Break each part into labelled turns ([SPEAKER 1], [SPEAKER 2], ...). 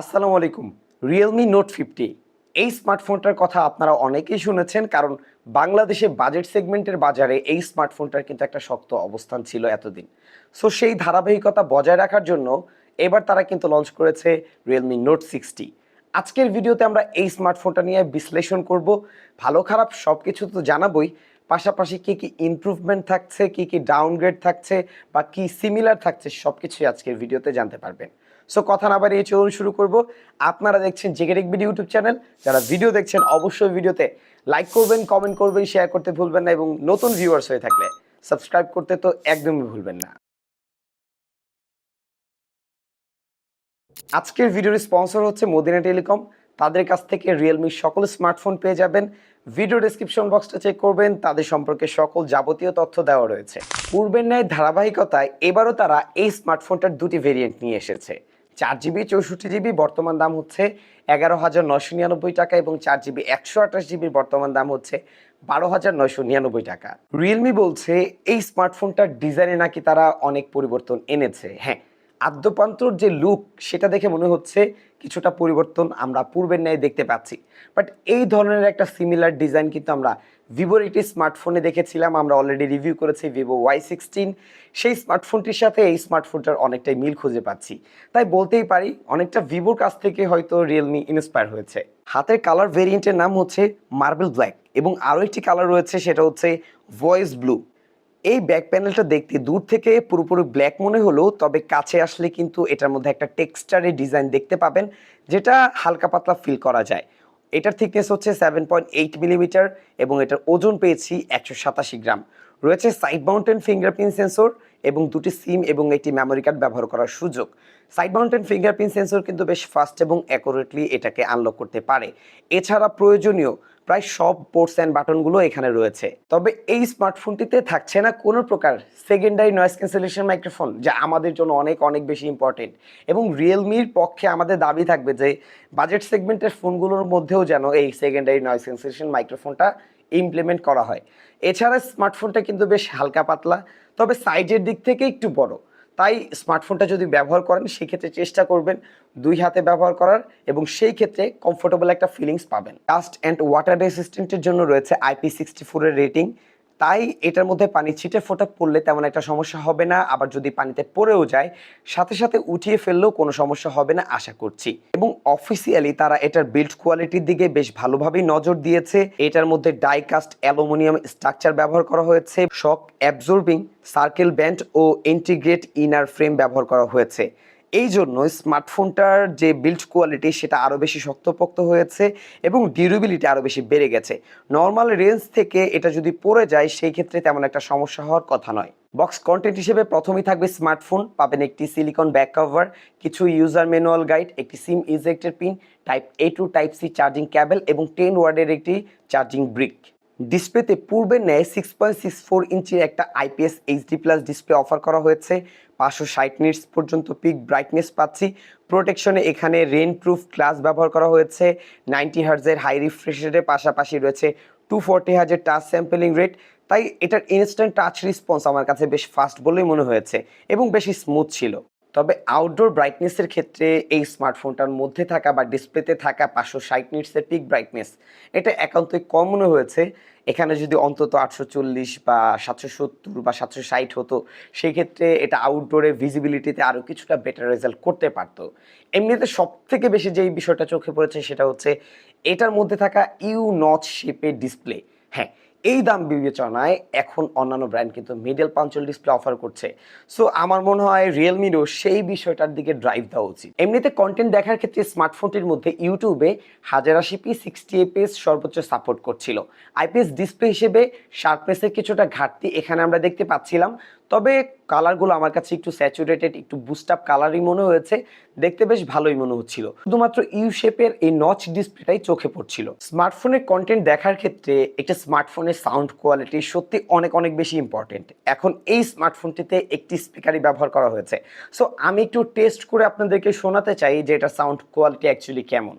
[SPEAKER 1] আসসালামু আলাইকুম। Realme note fifty এই স্মার্টফোনটার কথা আপনারা অনেকেই শুনেছেন, কারণ বাংলাদেশে বাজেট সেগমেন্টের বাজারে এই স্মার্টফোনটার কিন্তু একটা শক্ত অবস্থান ছিল এতদিন। সো সেই ধারাবাহিকতা বজায় রাখার জন্য এবার তারা কিন্তু লঞ্চ করেছে রিয়েলমি নোট সিক্সটি আজকের ভিডিওতে আমরা এই স্মার্টফোনটা নিয়ে বিশ্লেষণ করব। ভালো খারাপ সব কিছু তো জানাবই। পাশাপাশি কি কি ইমপ্রুভমেন্ট থাকছে, কি কি ডাউনগ্রেড থাকছে, বা কি সিমিলার থাকছে সব কিছুই আজকের ভিডিওতে জানতে পারবেন। সো কথা না বাড়িয়ে চলুন শুরু করব। আপনারা দেখছেন জেগেটেক ভিডিও ইউটিউব চ্যানেল যারা ভিডিও দেখছেন, অবশ্যই ভিডিওতে লাইক করবেন কমেন্ট করবেন শেয়ার করতে ভুলবেন না এবং নতুন ভিউয়ার্স হয়ে থাকলে সাবস্ক্রাইব করতে তো একদমই ভুলবেন না। আজকের ভিডিওর স্পন্সর হচ্ছে মদিনা টেলিকম তাদের কাছ থেকে রিয়েলমির সকল স্মার্টফোন পেয়ে যাবেন। ভিডিও ডেসক্রিপশন বক্সটা চেক করবেন। তাদের সম্পর্কে সকল যাবতীয় তথ্য দেওয়া রয়েছে। পূর্বের ন্যায় ধারাবাহিকতায় এবারও তারা এই স্মার্টফোনটার দুটি ভেরিয়েন্ট নিয়ে এসেছে। চার জিবি, চৌষট্টি জিবি, বর্তমান দাম হচ্ছে এগারো হাজার নশো নিরানব্বই টাকা এবং চার জিবি একশো আঠাশ জিবির বর্তমান দাম হচ্ছে বারো হাজার নয়শো নিরানব্বই টাকা। রিয়েলমি বলছে এই স্মার্টফোনটার ডিজাইনে নাকি তারা অনেক পরিবর্তন এনেছে। হ্যাঁ আদ্যপান্তর যে লুক সেটা দেখে মনে হচ্ছে কিছুটা পরিবর্তন আমরা পূর্বের ন্যায় দেখতে পাচ্ছি। বাট এই ধরনের একটা সিমিলার ডিজাইন কিন্তু আমরা ভিভোর একটি স্মার্টফোনে দেখেছিলাম, আমরা অলরেডি রিভিউ করেছি ভিভো ওয়াই সিক্সটিন সেই স্মার্টফোনটির সাথে এই স্মার্টফোনটার অনেকটাই মিল খুঁজে পাচ্ছি। তাই বলতেই পারি, অনেকটা ভিভোর কাছ থেকে হয়তো রিয়েলমি ইন্সপায়ার হয়েছে। হাতের কালার ভেরিয়েন্টের নাম হচ্ছে মার্বেল ব্ল্যাক এবং আরও একটি কালার রয়েছে, সেটা হচ্ছে ভয়েস ব্লু এই ব্যাক প্যানেলটা দেখতে দূর থেকে পুরোপুরি ব্ল্যাক মনে হলেও, তবে কাছে আসলে কিন্তু এটার মধ্যে একটা টেক্সচারের ডিজাইন দেখতে পাবেন, যেটা হালকা পাতলা ফিল করা যায়। এটার থিকনেস হচ্ছে সেভেন পয়েন্ট এইট মিলিমিটার এবং এটার ওজন পেয়েছি একশো সাতাশি গ্রাম। রয়েছে সাইড মাউন্টেন ফিঙ্গারপ্রিন্ট সেন্সর এবং দুটি সিম এবং একটি মেমোরি কার্ড ব্যবহার করার সুযোগ। সাইড মাউন্টেন ফিঙ্গারপ্রিন্ট সেন্সর কিন্তু বেশ ফাস্ট এবং অ্যাকুরেটলি এটাকে আনলক করতে পারে। এছাড়া প্রয়োজনীয় প্রায় সব পোর্টস অ্যান্ড বাটনগুলো এখানে রয়েছে। তবে এই স্মার্টফোনটিতে থাকছে না কোনো প্রকার সেকেন্ডারি নয়েজ ক্যান্সেলেশন মাইক্রোফোন যা আমাদের জন্য অনেক অনেক বেশি ইম্পর্টেন্ট এবং রিয়েলমির পক্ষে আমাদের দাবি থাকবে যে বাজেট সেগমেন্টের ফোনগুলোর মধ্যেও যেন এই সেকেন্ডারি নয়েজ ক্যান্সেলেশন মাইক্রোফোনটা ইমপ্লিমেন্ট করা হয়। এছাড়া স্মার্টফোনটা কিন্তু বেশ হালকা পাতলা, তবে সাইজের দিক থেকে একটু বড়। তাই স্মার্টফোনটা যদি ব্যবহার করেন, সেক্ষেত্রে চেষ্টা করবেন দুই হাতে ব্যবহার করার এবং সেই ক্ষেত্রে কমফোর্টেবল একটা ফিলিংস পাবেন। ডাস্ট অ্যান্ড ওয়াটার রেসিস্ট্যান্টের জন্য রয়েছে আইপি সিক্সটি ফোরের রেটিং তাই এটার মধ্যে পানি ছিটে ফোটা পড়লে তেমন একটা সমস্যা হবে না। আবার যদি পানিতে পড়েও যায়, সাথে সাথে উঠিয়ে ফেললেও কোনো সমস্যা হবে না আশা করছি। এবং অফিসিয়ালি তারা এটার বিল্ড কোয়ালিটির দিকে বেশ ভালোভাবেই নজর দিয়েছে। এটার মধ্যে ডাইকাস্ট অ্যালুমিনিয়াম স্ট্রাকচার ব্যবহার করা হয়েছে। শক অ্যাবজর্বিং সার্কেল ব্যান্ড ও ইন্টিগ্রেট ইনার ফ্রেম ব্যবহার করা হয়েছে। এই জন্য স্মার্টফোনটার যে বিল্ড কোয়ালিটি সেটা আরও বেশি শক্তপোক্ত হয়েছে এবং ডিউরেবিলিটি আরও বেশি বেড়ে গেছে। নর্মাল রেঞ্জ থেকে এটা যদি পড়ে যায়, সেই ক্ষেত্রে তেমন একটা সমস্যা হওয়ার কথা নয়। বক্স কন্টেন্ট হিসেবে প্রথমেই থাকবে স্মার্টফোন, পাবেন একটি সিলিকন ব্যাক কভার কিছু ইউজার ম্যানুয়াল গাইড একটি SIM ইজেক্টের pin type A to type C charging cable এবং টেন ওয়ার্ডের একটি চার্জিং ব্রিক ডিসপ্লেতে পূর্বের ন্যায় সিক্স পয়েন্ট সিক্স ফোর ইঞ্চির একটা IPS HD plus display offer করা হয়েছে। পাঁচশো ষাট মিনিটস পর্যন্ত পিক ব্রাইটনেস পাচ্ছি। প্রোটেকশনে এখানে রেন প্রুফ গ্লাস ব্যবহার করা হয়েছে। নাইনটি হার্জের হাই রিফ্রেশারের পাশাপাশি রয়েছে টু ফোরটি হার্জের টাচ স্যাম্পেলিং রেট তাই এটার ইনস্ট্যান্ট টাচ রিসপন্স আমার কাছে বেশ ফাস্ট বলেই মনে হয়েছে এবং বেশি স্মুথ ছিল। তবে আউটডোর ব্রাইটনেসের ক্ষেত্রে এই স্মার্টফোনটার মধ্যে থাকা বা ডিসপ্লেতে থাকা পাঁচশো ষাট নিটসের পিক ব্রাইটনেস এটা একান্তই কম মনে হয়েছে। এখানে যদি অন্তত আটশো চল্লিশ বা সাতশো সত্তর বা সাতশো ষাট হতো, সেই ক্ষেত্রে এটা আউটডোরে ভিজিবিলিটিতে আরও কিছুটা বেটার রেজাল্ট করতে পারতো। এমনিতে সব থেকে বেশি যেই বিষয়টা চোখে পড়েছে সেটা হচ্ছে, এটার মধ্যে থাকা ইউ নচ শেপের ডিসপ্লে হ্যাঁ এই দাম বিবেচনায় এখন অন্যান্য ব্র্যান্ড কিন্তু middle punch hole display offer করছে। সো আমার মনে হয় রিয়েলমিরও সেই বিষয়টার দিকে ড্রাইভ দেওয়া উচিত। এমনিতে কন্টেন্ট দেখার ক্ষেত্রে স্মার্টফোনটির মধ্যে ইউটিউবে হাজার আশি পি সিক্সটি এপিএস সর্বোচ্চ সাপোর্ট করছিল। আইপিএস ডিসপ্লে হিসেবে শার্পনেসের কিছুটা ঘাটতি এখানে আমরা দেখতে পাচ্ছিলাম। তবে কালারগুলো আমার কাছে একটু স্যাচুরেটেড, একটু বুস্ট আপ কালারই মনে হয়েছে। দেখতে বেশ ভালোই মনে হচ্ছিল। শুধুমাত্র ইউ শেপের এই নচ ডিসপ্লেটাই চোখে পড়ছিল। স্মার্টফোনের কন্টেন্ট দেখার ক্ষেত্রে একটা স্মার্টফোনের সাউন্ড কোয়ালিটি সত্যি অনেক অনেক বেশি ইম্পর্টেন্ট এখন এই স্মার্টফোনটিতে একটি স্পিকারই ব্যবহার করা হয়েছে। সো আমি একটু টেস্ট করে আপনাদেরকে শোনাতে চাই যে এটা সাউন্ড কোয়ালিটি অ্যাকচুয়ালি কেমন।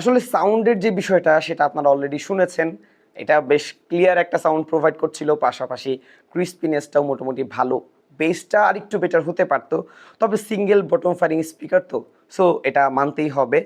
[SPEAKER 1] আসলে সাউন্ডের যে বিষয়টা সেটা আপনারা অলরেডি শুনেছেন, এটা বেশ ক্লিয়ার একটা সাউন্ড প্রোভাইড করছিল, পাশাপাশি ক্রিস্পিনেসটাও মোটামুটি ভালো। বেসটা আর একটু বেটার হতে পারতো, তবে সিঙ্গেল বটম ফায়ারিং স্পিকার তো সো এটা মানতেই হবে।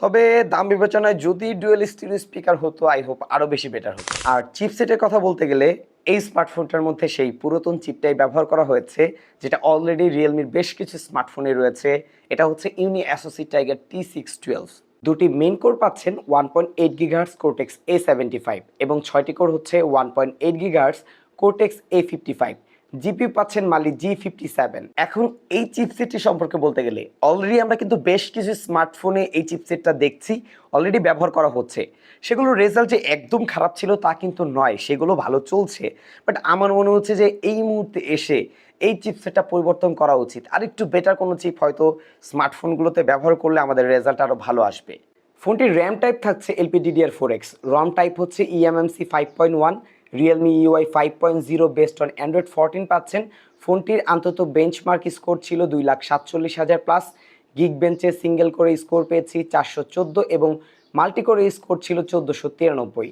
[SPEAKER 1] তবে দাম বিবেচনায় যদি ডুয়েল স্টিরিও স্পিকার হতো আই হোপ আরও বেশি বেটার হতো। আর চিপসেটের কথা বলতে গেলে, এই স্মার্টফোনটার মধ্যে সেই পুরাতন চিপটাই ব্যবহার করা হয়েছে, যেটা অলরেডি রিয়েলমির বেশ কিছু স্মার্টফোনে রয়েছে। এটা হচ্ছে Unisoc Tiger T six twelve দুটি মেন কোর পাচ্ছেন one point eight gigahertz Cortex A seventy five এবং ছয়টি কোর হচ্ছে one point eight gigahertz Cortex A fifty five GPU পাচ্ছেন মালি জি ফিফটি সেভেন এখন এই চিপসেটটি সম্পর্কে বলতে গেলে অলরেডি আমরা কিন্তু বেশ কিছু স্মার্টফোনে এই চিপসেটটা দেখছি অলরেডি ব্যবহার করা হচ্ছে। সেগুলোর রেজাল্ট যে একদম খারাপ ছিল তা কিন্তু নয়, সেগুলো ভালো চলছে। বাট আমার মনে হচ্ছে যে এই মুহূর্তে এসে এই চিপসেটটা পরিবর্তন করা উচিত। আর একটু বেটার কোনো চিপ হয়তো স্মার্টফোনগুলোতে ব্যবহার করলে আমাদের রেজাল্ট আরও ভালো আসবে। ফোনটির র্যাম টাইপ থাকছে LPDDR four X ROM type হচ্ছে eMMC five point one Realme UI five point zero based on Android fourteen পাচ্ছেন। ফোনটির অন্তত বেঞ্চমার্ক স্কোর ছিল দুই লাখ সাতচল্লিশ হাজার প্লাস গিগ বেঞ্চে সিঙ্গেল করে স্কোর পেয়েছি চারশো চোদ্দ এবং মাল্টি করে স্কোর ছিল চোদ্দোশো তিরানব্বই।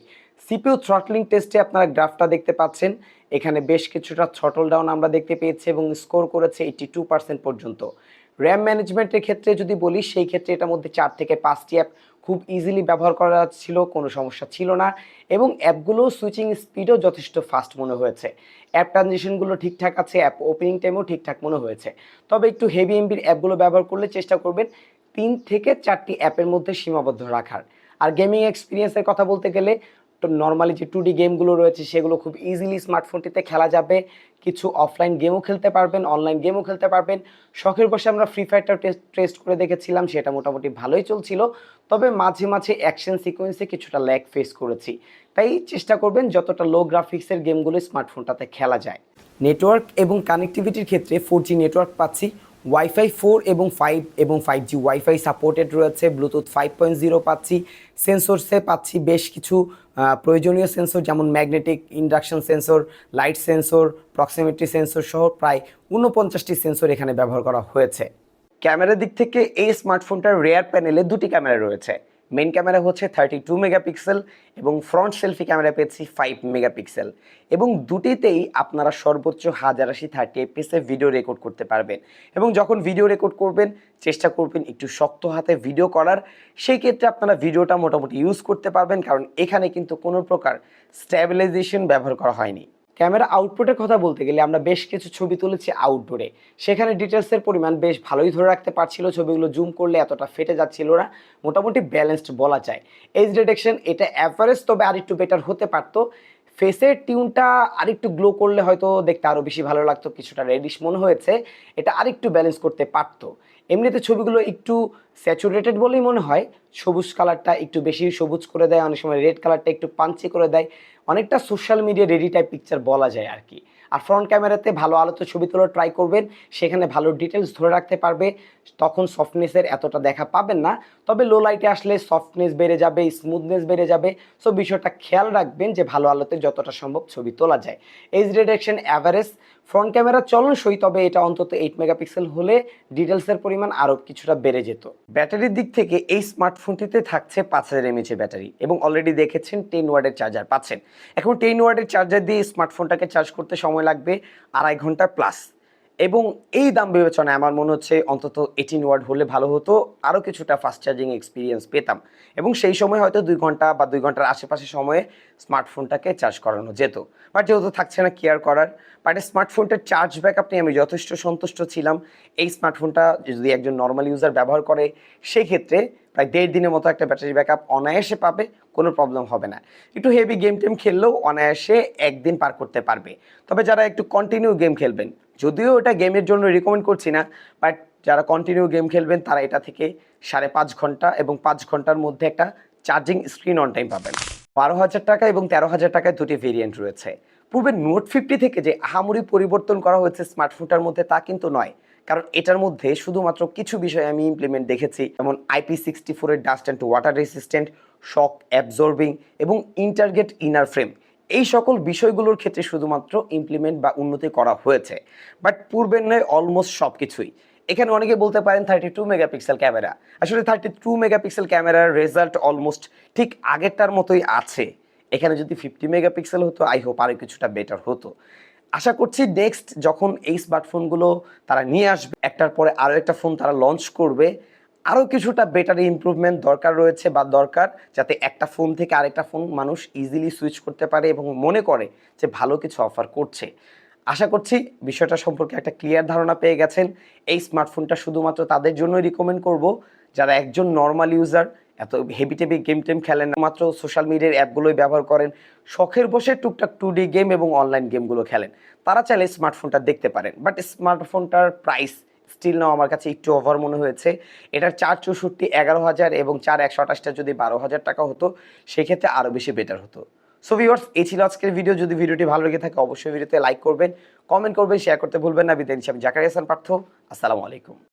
[SPEAKER 1] সিপিউ থ্রটলিং টেস্টে আপনারা গ্রাফটা দেখতে পাচ্ছেন। এখানে বেশ কিছুটা থ্রটল ডাউন আমরা দেখতে পেয়েছি এবং স্কোর করেছে এইটি টু পার্সেন্ট পর্যন্ত। র্যাম ম্যানেজমেন্টের ক্ষেত্রে যদি বলি, সেই ক্ষেত্রে এটার মধ্যে চার থেকে পাঁচটি অ্যাপ খুব ইজিলি ব্যবহার করা ছিল, কোনো সমস্যা ছিল না এবং অ্যাপগুলো সুইচিং স্পিডও যথেষ্ট ফাস্ট মনে হয়েছে। অ্যাপ ট্রানজেকশনগুলো ঠিকঠাক আছে, অ্যাপ ওপেনিং টাইমও ঠিকঠাক মনে হয়েছে। তবে একটু হেভি এমবির অ্যাপগুলো ব্যবহার করলে চেষ্টা করবেন তিন থেকে চারটি অ্যাপের মধ্যে সীমাবদ্ধ রাখার। আর গেমিং এক্সপিরিয়েন্সের কথা বলতে গেলে নর্মালি যে টু ডি গেমগুলো রয়েছে, সেগুলো খুব ইজিলি স্মার্টফোনটিতে খেলা যাবে। কিছু অফলাইন গেমও খেলতে পারবেন অনলাইন গেমও খেলতে পারবেন। শখের বসে আমরা ফ্রি ফায়ারটা টেস্ট টেস্ট করে দেখেছিলাম, সেটা মোটামুটি ভালোই চলছিল। তবে মাঝে মাঝে অ্যাকশন সিকোয়েন্সে কিছুটা ল্যাগ ফেস করেছি। তাই চেষ্টা করবেন যতটা লো গ্রাফিক্সের গেমগুলো স্মার্টফোনটাতে খেলা যায়। নেটওয়ার্ক এবং কানেক্টিভিটির ক্ষেত্রে ফোর জি নেটওয়ার্ক পাচ্ছি। ওয়াইফাই ফোর এবং ফাইভ এবং ফাইভ জি ওয়াইফাই সাপোর্টেড রয়েছে ব্লুটুথ ফাইভ পয়েন্ট জিরো পাচ্ছি সেন্সরসে পাচ্ছি বেশ কিছু প্রয়োজনীয় সেন্সর যেমন magnetic induction sensor light sensor proximity sensor সহ প্রায় ঊনপঞ্চাশটি সেন্সর এখানে ব্যবহার করা হয়েছে। ক্যামেরার দিক থেকে এই স্মার্টফোনটার রেয়ার প্যানেলে দুটি ক্যামেরা রয়েছে। মেন ক্যামেরা হচ্ছে থার্টি টু মেগাপিক্সেল এবং ফ্রন্ট সেলফি ক্যামেরা পেয়েছি ফাইভ মেগাপিক্সেল এবং দুটিতেই আপনারা সর্বোচ্চ হাজার আশি থার্টি এপিসে ভিডিও রেকর্ড করতে পারবেন। এবং যখন ভিডিও রেকর্ড করবেন, চেষ্টা করবেন একটু শক্ত হাতে ভিডিও করার। সেই ক্ষেত্রে আপনারা ভিডিওটা মোটামুটি ইউজ করতে পারবেন, কারণ এখানে কিন্তু কোনো প্রকার স্ট্যাবিলাইজেশন ব্যবহার করা হয়নি। ক্যামেরা আউটপুটের কথা বলতে গেলে আমরা বেশ কিছু ছবি তুলেছি আউটডোরে সেখানে ডিটেলসের পরিমাণ বেশ ভালোই ধরে রাখতে পারছিল, ছবিগুলো জুম করলে এতটা ফেটে যাচ্ছিল না। মোটামুটি ব্যালেন্সড বলা যায়। এজ ডিটেকশন এটা অ্যাভারেজ তবে আরেকটু বেটার হতে পারতো। ফেসের টিউনটা আরেকটু গ্লো করলে হয়তো দেখতে আরও বেশি ভালো লাগতো, কিছুটা রেডিশ মনে হয়েছে। এটা আরেকটু ব্যালেন্স করতে পারতো। এমনিতে ছবিগুলো একটু স্যাচুরেটেড বলেই মনে হয়। সবুজ কালারটা একটু বেশি সবুজ করে দেয়, অনেক সময় রেড কালারটা একটু পাঞ্চি করে দেয়। অনেকটা social media ready type picture বলা যায় আর কি আর ফ্রন্ট ক্যামেরাতে ভালো আলোতে ছবি তোলার ট্রাই করবেন, সেখানে ভালো ডিটেলস ধরে রাখতে পারবে। তখন সফটনেসের এতটা দেখা পাবেন না। তবে লো লাইটে আসলে সফটনেস বেড়ে যাবে স্মুথনেস বেড়ে যাবে। সো বিষয়টা খেয়াল রাখবেন যে ভালো আলোতে যতটা সম্ভব ছবি তোলা যায়। Edge detection average front camera চলন সই তবে এটা অন্তত এইট মেগাপিক্সেল হলে ডিটেলসের পরিমাণ আরও কিছুটা বেড়ে যেত। ব্যাটারির দিক থেকে এই স্মার্টফোনটিতে থাকছে পাঁচ হাজার এমএচের ব্যাটারি এবং অলরেডি দেখেছেন টেন ওয়ার্ডের চার্জার পাচ্ছেন। এখন টেন ওয়ার্ডের চার্জার দিয়ে স্মার্টফোনটাকে চার্জ করতে সময় লাগবে আড়াই ঘণ্টা প্লাস এবং এই দাম বিবেচনায় আমার মনে হচ্ছে অন্তত এইটিন ওয়ার্ড হলে ভালো হতো। আরও কিছুটা ফাস্ট চার্জিং এক্সপিরিয়েন্স পেতাম। এবং সেই সময় হয়তো দুই ঘণ্টা বা দুই ঘণ্টার আশেপাশে সময়ে স্মার্টফোনটাকে চার্জ করানো যেত। বাট যেহেতু থাকছে না কেয়ার করার বাট স্মার্টফোনটার চার্জ ব্যাকআপ নিয়ে আমি যথেষ্ট সন্তুষ্ট ছিলাম। এই স্মার্টফোনটা যদি একজন নর্মাল ইউজার ব্যবহার করে সেই ক্ষেত্রে প্রায় দেড় দিনের মতো একটা ব্যাটারি ব্যাকআপ অনায়াসে পাবে, কোনো প্রবলেম হবে না। একটু হেভি গেম টেম খেললেও অনায়াসে একদিন পার করতে পারবে। তবে যারা একটু কন্টিনিউ গেম খেলবেন যদিও এটা গেমের জন্য রিকমেন্ড করছি না বাট যারা কন্টিনিউ গেম খেলবেন, তারা এটা থেকে সাড়ে পাঁচ ঘণ্টা এবং পাঁচ ঘণ্টার মধ্যে একটা চার্জিং স্ক্রিন অন টাইম পাবেন। বারো হাজার টাকা এবং তেরো হাজার টাকায় দুটি ভেরিয়েন্ট রয়েছে। পূর্বে নোট ফিফটি থেকে যে আহামরি পরিবর্তন করা হয়েছে স্মার্টফোনটার মধ্যে তা কিন্তু নয়, কারণ এটার মধ্যে শুধুমাত্র কিছু বিষয় আমি ইমপ্লিমেন্ট দেখেছি, যেমন আইপি সিক্সটি ফোরের dust and water resistant shock absorbing এবং ইন্টারগেট ইনার ফ্রেম এই সকল বিষয়গুলোর ক্ষেত্রে শুধুমাত্র ইমপ্লিমেন্ট বা উন্নতি করা হয়েছে। বাট পূর্বের নয় অলমোস্ট সব কিছুই এখানে অনেকে বলতে পারেন থার্টি টু মেগাপিক্সেল ক্যামেরা আসলে থার্টি টু মেগাপিক্সেল ক্যামেরার রেজাল্ট অলমোস্ট ঠিক আগেরটার মতোই আছে। এখানে যদি ফিফটি মেগাপিক্সেল হতো আই হোপ আরও কিছুটা বেটার হতো। আশা করছি নেক্সট যখন এই স্মার্টফোনগুলো তারা নিয়ে আসবে, একটার পরে আরও একটা ফোন তারা লঞ্চ করবে আরও কিছুটা বেটার ইমপ্রুভমেন্ট দরকার রয়েছে বা দরকার, যাতে একটা ফোন থেকে আরেকটা ফোন মানুষ ইজিলি সুইচ করতে পারে এবং মনে করে যে ভালো কিছু অফার করছে। আশা করছি বিষয়টা সম্পর্কে একটা ক্লিয়ার ধারণা পেয়ে গেছেন। এই স্মার্টফোনটা শুধুমাত্র তাদের জন্যই রিকমেন্ড করব। যারা একজন নর্মাল ইউজার এত হেভি টেভি গেম টেম খেলেন না, মাত্র সোশ্যাল মিডিয়ার অ্যাপগুলোই ব্যবহার করেন, শখের বসে টুকটাক টু ডি গেম এবং অনলাইন গেমগুলো খেলেন। তারা চাইলে স্মার্টফোনটা দেখতে পারেন। বাট স্মার্টফোনটার প্রাইস স্টিল নাও আমার কাছে একটু ওভার মনে হয়েছে। এটার চার চৌষট্টি এগারো হাজার এবং চার একশো আঠাশটা যদি বারো হাজার টাকা হতো, সেক্ষেত্রে আরও বেশি বেটার হতো। সো ভিউয়ার্স এই ছিল আজকের ভিডিও যদি ভিডিওটি ভালো লেগে থাকে, অবশ্যই ভিডিওতে লাইক করবেন কমেন্ট করবেন শেয়ার করতে ভুলবেন না। বিদায় আমি জাকারিয়া হাসান পার্থ। আসসালামু আলাইকুম।